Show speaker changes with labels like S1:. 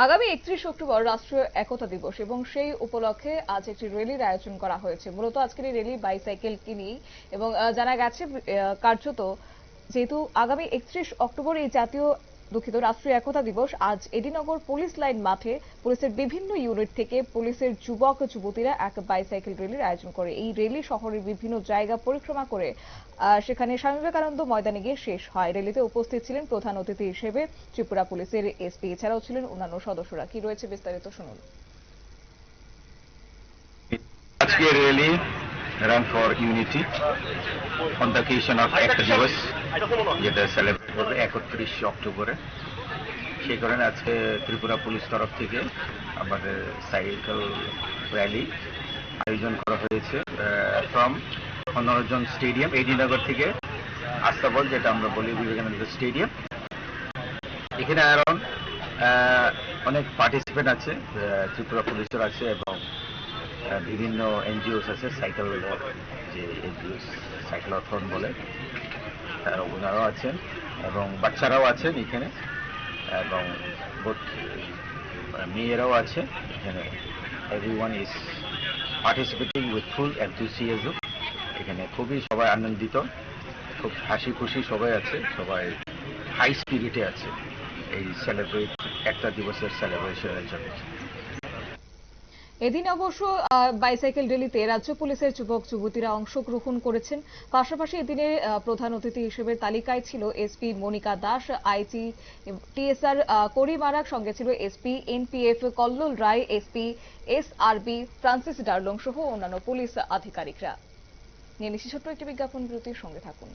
S1: আগামী একত্রিশ অক্টোবর রাষ্ট্রীয় একতা দিবস এবং সেই উপলক্ষে আজ একটি র্যালির আয়োজন করা হয়েছে। মূলত আজকের এই র্যালি বাইসাইকেল কিনি এবং জানা গেছে কার্যত যেহেতু আগামী একত্রিশ অক্টোবর এই জাতীয় দুঃখিত, রাষ্ট্রীয় একতা দিবস আজ এডিনগর পুলিশ লাইন মাঠে পুলিশের বিভিন্ন ইউনিট থেকে পুলিশের যুবক, যুবতীরা এক বাইসাইকেল র্যালির আয়োজন করে। এই র্যালি শহরের বিভিন্ন জায়গা পরিক্রমা করে সেখানে স্বামী বিবেকানন্দ ময়দানে গিয়ে শেষ হয়। র্যালিতে উপস্থিত ছিলেন প্রধান অতিথি হিসেবে ত্রিপুরা পুলিশের এসপি এছাড়াও ছিলেন অন্যান্য সদস্যরা। কি রয়েছে বিস্তারিত শুনুন।
S2: আজকের rally run for unity on the of একটা দিবস যেটা সেলিব্রেট হবে একত্রিশ অক্টোবরে। সেই কারণে আজকে ত্রিপুরা পুলিশ তরফ থেকে আমাদের সাইকেল র্যালি আয়োজন করা হয়েছে ফ্রম মনোরঞ্জন স্টেডিয়াম এডিনগর থেকে আস্তাবল, যেটা আমরা বলি বিবেকানন্দ স্টেডিয়াম। এখানে অ্যারাউন্ড অনেক পার্টিসিপেন্ট আছে ত্রিপুরা পুলিশের আছে এবং বিভিন্ন এনজিওস আছে, সাইকেল যে এনজিওস সাইক্লোথন বলে। ওনারাও আছেন এবং বাচ্চারাও আছেন এখানে এবং মেয়েরাও আছে। এখানে every one is participating with full enthusiasm এখানে খুবই সবাই আনন্দিত, খুব হাসি খুশি সবাই আছে, সবাই হাই স্পিরিটে আছে। এই সেলিব্রেট একটা দিবসের সেলিব্রেশনের জন্য।
S1: এদিন অবশ্য বাইসাইকেল র্যালিতে রাজ্য পুলিশের যুবক যুবতীরা অংশগ্রহণ করেছেন। পাশাপাশি এদিনে প্রধান অতিথি হিসেবে তালিকায় ছিল SP Monika Das, IT, TSR করিমারাক সঙ্গে ছিল SP NPF Kallol Roy, SP SRB Francis Darlong সহ অন্যান্য পুলিশ আধিকারিকরা। নিয়ে নিচ্ছি ছোট্ট একটি বিজ্ঞাপন বিরতির সঙ্গে থাকুন।